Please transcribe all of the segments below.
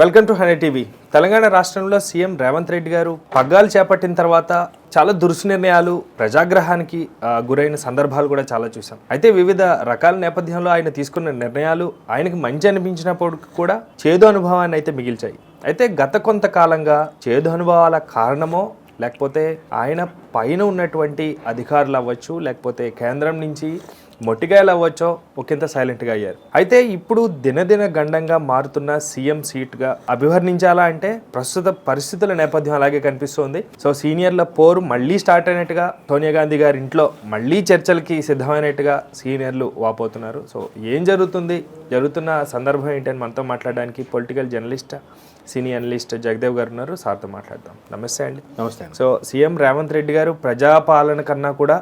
Welcome to Honey TV. Telangana రాష్ట్రంలో CM Revanth Reddy గారు పగ్గాలు చేపట్టిన తర్వాత చాలా దురుసు నిర్ణయాలు ప్రజాగ్రహానికి గురైన సందర్భాలు కూడా చాలా చూసాం అయితే వివిధ రకాల నేపథ్యంలో ఆయన తీసుకున్న నిర్ణయాలు ఆయనకు మంచి అనిపించినప్పుడు కూడా చేదు అనుభవాన్ని అయితే మిగిల్చాయి. అయితే గత కొంతకాలంగా చేదు అనుభవాల కారణమో లేకపోతే ఆయన పైన ఉన్నటువంటి అధికారులు అవ్వచ్చు లేకపోతే కేంద్రం నుంచి మొట్టిగాయలు అవ్వచ్చో ఒకంత సైలెంట్గా అయ్యారు. అయితే ఇప్పుడు దినదిన గండంగా మారుతున్న సీఎం సీట్గా అభివర్ణించాలా అంటే ప్రస్తుత పరిస్థితుల నేపథ్యం అలాగే కనిపిస్తోంది. సో సీనియర్ల పోరు మళ్ళీ స్టార్ట్ అయినట్టుగా సోనియా గాంధీ గారి ఇంట్లో మళ్ళీ చర్చలకి సిద్ధమైనట్టుగా సీనియర్లు వాపోతున్నారు. సో ఏం జరుగుతుంది? జరుగుతున్న సందర్భం ఏంటని మనతో మాట్లాడడానికి political journalist senior analyst Jagadev garu ఉన్నారు. సార్తో మాట్లాడదాం. నమస్తే అండి. నమస్తే సో సీఎం రేవంత్ రెడ్డి గారు ప్రజాపాలన కన్నా కూడా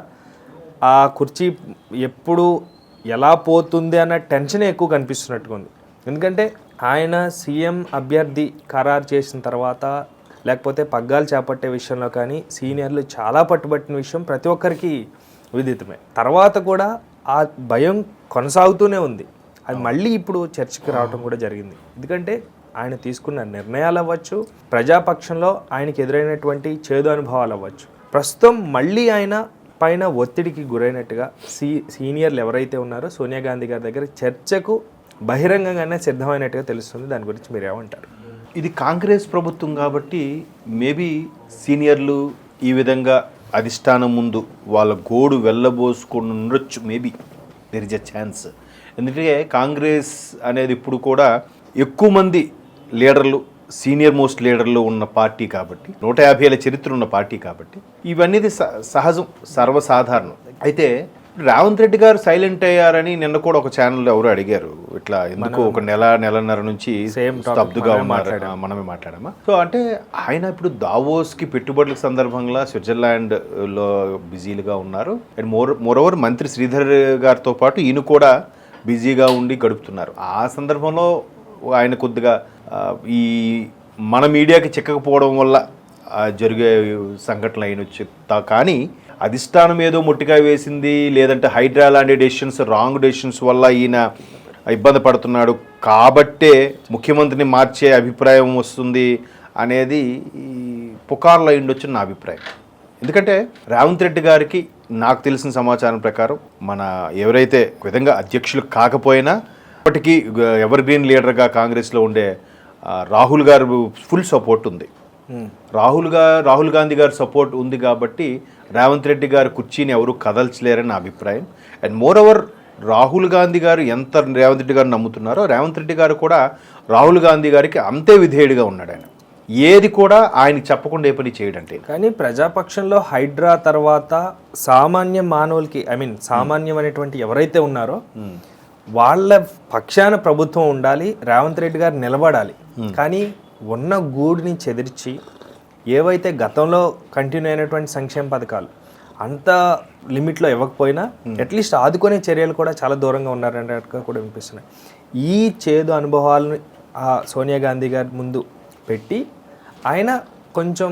ఆ కుర్చీ ఎప్పుడు ఎలా పోతుంది అన్న టెన్షన్ ఎక్కువ కనిపిస్తున్నట్టుగా ఉంది. ఎందుకంటే ఆయన సీఎం అభ్యర్థి ఖరారు చేసిన తర్వాత లేకపోతే పగ్గాలు చేపట్టే విషయంలో కానీ సీనియర్లు చాలా పట్టుబట్టిన విషయం ప్రతి ఒక్కరికి విదితమే. తర్వాత కూడా ఆ భయం కొనసాగుతూనే ఉంది. అది మళ్ళీ ఇప్పుడు చర్చకి రావడం కూడా జరిగింది. ఎందుకంటే ఆయన తీసుకున్న నిర్ణయాలు అవ్వచ్చు ప్రజాపక్షంలో ఆయనకి ఎదురైనటువంటి చేదు అనుభవాలు అవ్వచ్చు. ప్రస్తుతం మళ్ళీ ఆయన పైన ఒత్తిడికి గురైనట్టుగా సీ సీనియర్లు ఎవరైతే ఉన్నారో సోనియా గాంధీ గారి దగ్గర చర్చకు బహిరంగంగానే సిద్ధమైనట్టుగా తెలుస్తుంది. దాని గురించి మీరు ఏమంటారు? ఇది కాంగ్రెస్ ప్రభుత్వం కాబట్టి మేబీ సీనియర్లు ఈ విధంగా అధిష్టానం ముందు వాళ్ళ గోడు వెళ్ళబోసుకొని ఉండొచ్చు. Maybe there is a chance ఎందుకంటే కాంగ్రెస్ అనేది ఇప్పుడు కూడా ఎక్కువ మంది లీడర్లు సీనియర్ మోస్ట్ లీడర్లు ఉన్న పార్టీ కాబట్టి నూట యాభై ఏళ్ళ చరిత్ర ఉన్న పార్టీ కాబట్టి ఇవన్నీ సహజం సర్వసాధారణం. అయితే రేవంత్ రెడ్డి గారు సైలెంట్ అయ్యారని నిన్న కూడా ఒక ఛానల్ ఎవరు అడిగారు. ఇట్లా ఎందుకు ఒక నెల నెలన్నర నుంచి స్తబ్దుగా మనమే ఉన్నారు. మాట్లాడామా? సో అంటే ఆయన ఇప్పుడు దావోస్కి పెట్టుబడుల సందర్భంగా స్విట్జర్లాండ్లో బిజీలుగా ఉన్నారు. అండ్ మోర్ మోరోవర్ మంత్రి శ్రీధర్ గారితో పాటు ఈయన కూడా బిజీగా ఉండి గడుపుతున్నారు. ఆ సందర్భంలో ఆయన కొద్దిగా ఈ మన మీడియాకి చిక్కకపోవడం వల్ల జరిగే సంఘటనలు అయినొచ్చు తా- కానీ అధిష్టానం ఏదో ముట్టిగా వేసింది లేదంటే హైడ్రా లాంటి డెసిషన్స్ రాంగ్ డెసిషన్స్ వల్ల ఈయన ఇబ్బంది పడుతున్నాడు. కాబట్టే ముఖ్యమంత్రిని మార్చే అభిప్రాయం వస్తుంది అనేది ఈ పుకార్లో ఉండొచ్చు నా అభిప్రాయం. ఎందుకంటే రేవంత్ రెడ్డి గారికి నాకు తెలిసిన సమాచారం ప్రకారం మన ఎవరైతే విధంగా అధ్యక్షులు కాకపోయినా ఇప్పటికీ ఎవర్ గ్రీన్ లీడర్గా కాంగ్రెస్లో ఉండే రాహుల్ గారు ఫుల్ సపోర్ట్ ఉంది. రాహుల్గా రాహుల్ గాంధీ గారి సపోర్ట్ ఉంది కాబట్టి రేవంత్ రెడ్డి గారి కుర్చీని ఎవరు కదల్చలేరని నా అభిప్రాయం. And moreover Rahul Gandhi garu ఎంత రేవంత్ రెడ్డి గారు నమ్ముతున్నారో రేవంత్ రెడ్డి గారు కూడా రాహుల్ గాంధీ గారికి అంతే విధేయుడిగా ఉన్నాడు ఆయన. ఏది కూడా ఆయనకి చెప్పకుండా ఏ పని చేయడంటే కానీ ప్రజాపక్షంలో హైడ్రా తర్వాత సామాన్య మానవులకి ఐ మీన్ సామాన్యం అనేటువంటి ఎవరైతే ఉన్నారో వాళ్ళ పక్షాన ప్రభుత్వం ఉండాలి రేవంత్ రెడ్డి గారు నిలబడాలి. కానీ ఉన్న గూడిని చెదిర్చి ఏవైతే గతంలో కంటిన్యూ అయినటువంటి సంక్షేమ పథకాలు అంత లిమిట్లో ఇవ్వకపోయినా అట్లీస్ట్ ఆదుకునే చర్యలు కూడా చాలా దూరంగా ఉన్నారన్నట్టుగా కూడా వినిపిస్తున్నాయి. ఈ చేదు అనుభవాలను ఆ సోనియా గాంధీ గారి ముందు పెట్టి ఆయన కొంచెం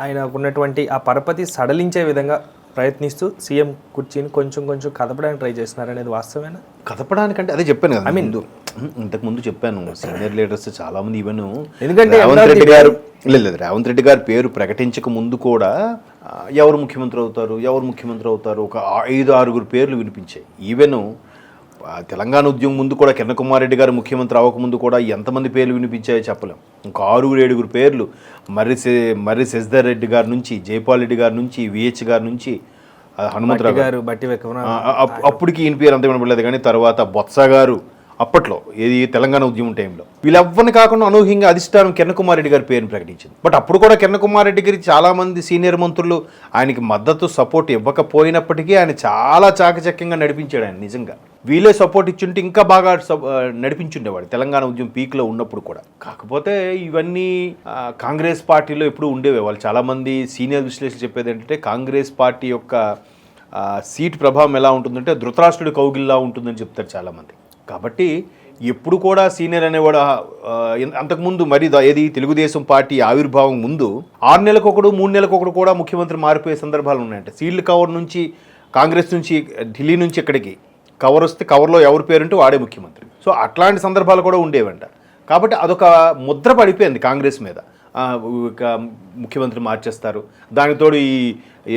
ఆయనకు ఉన్నటువంటి ఆ పరపతి సడలించే విధంగా ప్రయత్నిస్తూ సీఎం కుర్చీని కొంచెం కొంచెం కదపడానికి ట్రై చేస్తున్నారు అనేది వాస్తవేనా? కదపడానికంటే అదే చెప్పాను కదా ముందు. ఇంతకు ముందు చెప్పాను సీనియర్ లీడర్స్ చాలా మంది ఈవెన్. ఎందుకంటే రేవంత్ రెడ్డి గారు లేదు లేదు రేవంత్ రెడ్డి గారి పేరు ప్రకటించక ముందు కూడా ఎవరు ముఖ్యమంత్రి అవుతారు ఎవరు ముఖ్యమంత్రి అవుతారు ఒక ఐదు ఆరుగురు పేర్లు వినిపించాయి. ఈవెన్ తెలంగాణ ఉద్యమం ముందు కూడా కిరణ్ కుమార్ రెడ్డి గారు ముఖ్యమంత్రి అవ్వకముందు కూడా ఎంతమంది పేర్లు వినిపించాయో చెప్పలేం. ఇంకా ఆరుగురు ఏడుగురు పేర్లు మర్రి మర్రి శశిధర్ రెడ్డి గారి నుంచి జైపాల్ రెడ్డి గారి నుంచి విహెచ్ గారి నుంచి హనుమంతరావు గారు. గారు బట్టి అప్పటికి ఈయన పేరు అంత వినపడలేదు కానీ తర్వాత బొత్స గారు అప్పట్లో ఏది తెలంగాణ ఉద్యమం టైంలో. వీళ్ళెవ్వరిని కాకుండా అనూహ్యంగా అధిష్టానం కిరణ్ కుమార్ రెడ్డి గారి పేరును ప్రకటించింది. బట్ అప్పుడు కూడా కిరణ్ కుమార్ రెడ్డి గారికి చాలా మంది సీనియర్ మంత్రులు ఆయనకి మద్దతు సపోర్ట్ ఇవ్వకపోయినప్పటికీ ఆయన చాలా చాకచక్యంగా నడిపించాడు ఆయన నిజంగా. వీళ్ళే సపోర్ట్ ఇచ్చుంటే ఇంకా బాగా సప్- నడిపించుండేవాడు. తెలంగాణ ఉద్యమం పీక్లో ఉన్నప్పుడు కూడా. కాకపోతే ఇవన్నీ కాంగ్రెస్ పార్టీలో ఎప్పుడు ఉండేవి. వాళ్ళు చాలామంది సీనియర్ విశ్లేషకులు చెప్పేది ఏంటంటే కాంగ్రెస్ పార్టీ యొక్క సీట్ ప్రభావం ఎలా ఉంటుందంటే ధృతరాష్ట్రుడి కౌగిల్లా ఉంటుందని చెప్తారు చాలామంది. కాబట్టి ఎప్పుడు కూడా సీనియర్ అనేవాడు అంతకుముందు మరి ఏది తెలుగుదేశం పార్టీ ఆవిర్భావం ముందు ఆరు నెలకొకడు ఒకడు మూడు నెలలకు ఒకడు కూడా ముఖ్యమంత్రి మారిపోయే సందర్భాలు ఉన్నాయంట. సీల్డ్ కవర్ నుంచి కాంగ్రెస్ నుంచి ఢిల్లీ నుంచి ఇక్కడికి. కవర్ వస్తే కవర్లో ఎవరి పేరుంటే వాడే ముఖ్యమంత్రి. సో అట్లాంటి సందర్భాలు కూడా ఉండేవంట. కాబట్టి అదొక ముద్ర పడిపోయింది కాంగ్రెస్ మీద. ముఖ్యమంత్రి మార్చేస్తారు. దానికి తోడు ఈ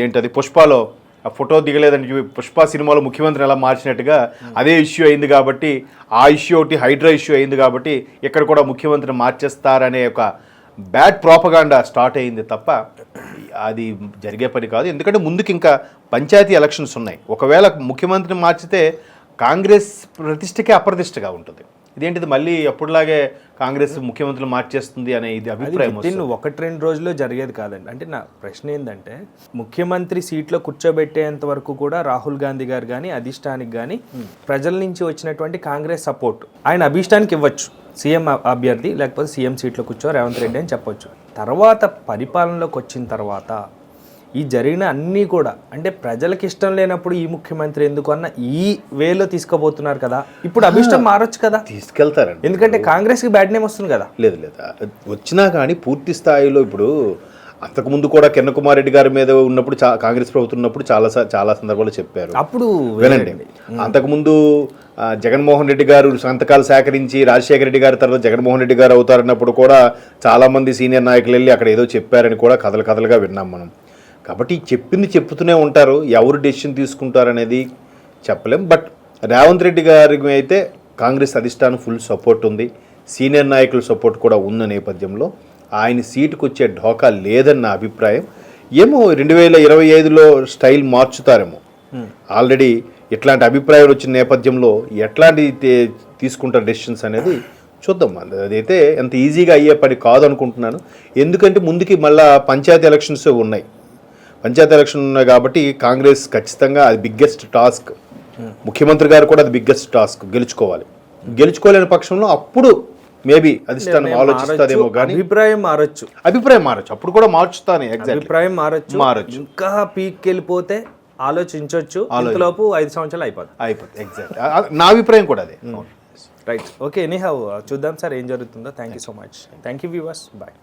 ఏంటది పుష్పలో ఆ ఫోటో దిగలేదని పుష్ప సినిమాలో ముఖ్యమంత్రిని ఎలా మార్చినట్టుగా అదే ఇష్యూ అయింది కాబట్టి ఆ ఇష్యూ ఒకటి హైడ్రా ఇష్యూ అయింది కాబట్టి ఇక్కడ కూడా ముఖ్యమంత్రిని మార్చేస్తారనే ఒక బ్యాడ్ ప్రాపగాండా స్టార్ట్ అయింది తప్ప అది జరిగే పని కాదు. ఎందుకంటే ముందుకు ఇంకా పంచాయతీ ఎలక్షన్స్ ఉన్నాయి. ఒకవేళ ముఖ్యమంత్రిని మార్చితే కాంగ్రెస్ ప్రతిష్టకే అప్రతిష్టగా ఉంటుంది. ఇదేంటిది మళ్ళీ అప్పుడులాగే కాంగ్రెస్ ముఖ్యమంత్రులు మార్చేస్తుంది అనే ఇది అభిప్రాయం ఇన్ ఒకటి రెండు రోజుల్లో జరిగేది కాదండి. అంటే నా ప్రశ్న ఏంటంటే ముఖ్యమంత్రి సీట్లో కూర్చోబెట్టేంత వరకు కూడా రాహుల్ గాంధీ గారు కానీ అధిష్టానికి కానీ ప్రజల నుంచి వచ్చినటువంటి కాంగ్రెస్ సపోర్ట్ ఆయన అభిష్టానికి ఇవ్వచ్చు. సీఎం అభ్యర్థి లేకపోతే సీఎం సీట్లో కూర్చో రేవంత్ రెడ్డి అని చెప్పొచ్చు. తర్వాత పరిపాలనలోకి వచ్చిన తర్వాత ఈ జరిగిన అన్నీ కూడా అంటే ప్రజలకు ఇష్టం లేనప్పుడు ఈ ముఖ్యమంత్రి ఎందుకు అన్న ఈ వేలో తీసుకుపోతున్నారు కదా. ఇప్పుడు అభిష్టం మారొచ్చు కదా. తీసుకెళ్తారండి. ఎందుకంటే కాంగ్రెస్కి బ్యాడ్ నేమ్ వస్తుంది కదా. లేదు లేదు. వచ్చినా కానీ పూర్తి స్థాయిలో ఇప్పుడు అంతకుముందు కూడా కిరణ్ కుమార్ రెడ్డి గారి మీద ఉన్నప్పుడు చా- కాంగ్రెస్ ప్రభుత్వం ఉన్నప్పుడు చాలా చాలా సందర్భాల్లో చెప్పారు. అప్పుడు వినండి. అంతకుముందు జగన్మోహన్ రెడ్డి గారు సంతకాలు సేకరించి రాజశేఖర రెడ్డి గారి తర్వాత జగన్మోహన్ రెడ్డి గారు అవుతారన్నప్పుడు కూడా చాలా మంది సీనియర్ నాయకులు వెళ్ళి అక్కడ ఏదో చెప్పారని కూడా కథలు కథలుగా విన్నాం మనం. కాబట్టి చెప్పింది చెప్తూనే ఉంటారు ఎవరు డెసిషన్ తీసుకుంటారనేది చెప్పలేం. బట్ రేవంత్ రెడ్డి గారికి అయితే కాంగ్రెస్ అధిష్టానం ఫుల్ సపోర్ట్ ఉంది. సీనియర్ నాయకుల సపోర్ట్ కూడా ఉన్న నేపథ్యంలో ఆయన సీటుకు వచ్చే ఢోకా లేదన్న నా అభిప్రాయం. ఏమో రెండు వేల ఇరవై ఐదులో స్టైల్ మార్చుతారేమో. ఆల్రెడీ ఇట్లాంటి అభిప్రాయాలు వచ్చిన నేపథ్యంలో ఎట్లాంటి తీసుకుంటారు డెసిషన్స్ అనేది చూద్దాం. అది- అదైతే అంత ఈజీగా అయ్యే పని కాదు అనుకుంటున్నాను ఎందుకంటే ముందుకి మళ్ళా పంచాయతీ ఎలక్షన్స్ ఉన్నాయి. పంచాయతీ ఎలక్షన్ ఉన్నాయి కాబట్టి కాంగ్రెస్ ఖచ్చితంగా అది బిగ్గెస్ట్ టాస్క్. ముఖ్యమంత్రి గారు కూడా అది బిగ్గెస్ట్ టాస్క్. గెలుచుకోవాలి. గెలుచుకోలేని పక్షంలో అప్పుడు మేబీ అధిష్టానం ఆలోచిస్తుందేమో కానీ అభిప్రాయం మారొచ్చు. అభిప్రాయం మారచ్చు. అప్పుడు కూడా మార్చుతాను ఎగ్జాక్ట్ అభిప్రాయం మారొచ్చు. మారొచ్చు. ఇంకా పీక్ వెళ్ళిపోతే ఆలోచించవచ్చు ఇంతలోపు ఐదు సంవత్సరాలు అయిపోతుంది అయిపోతుంది ఎగ్జాక్ట్ నా అభిప్రాయం కూడా అదే. రైట్ ఓకే ఎనీ చూద్దాం సార్ ఏం జరుగుతుందో. Thank you so much thank you viewers bye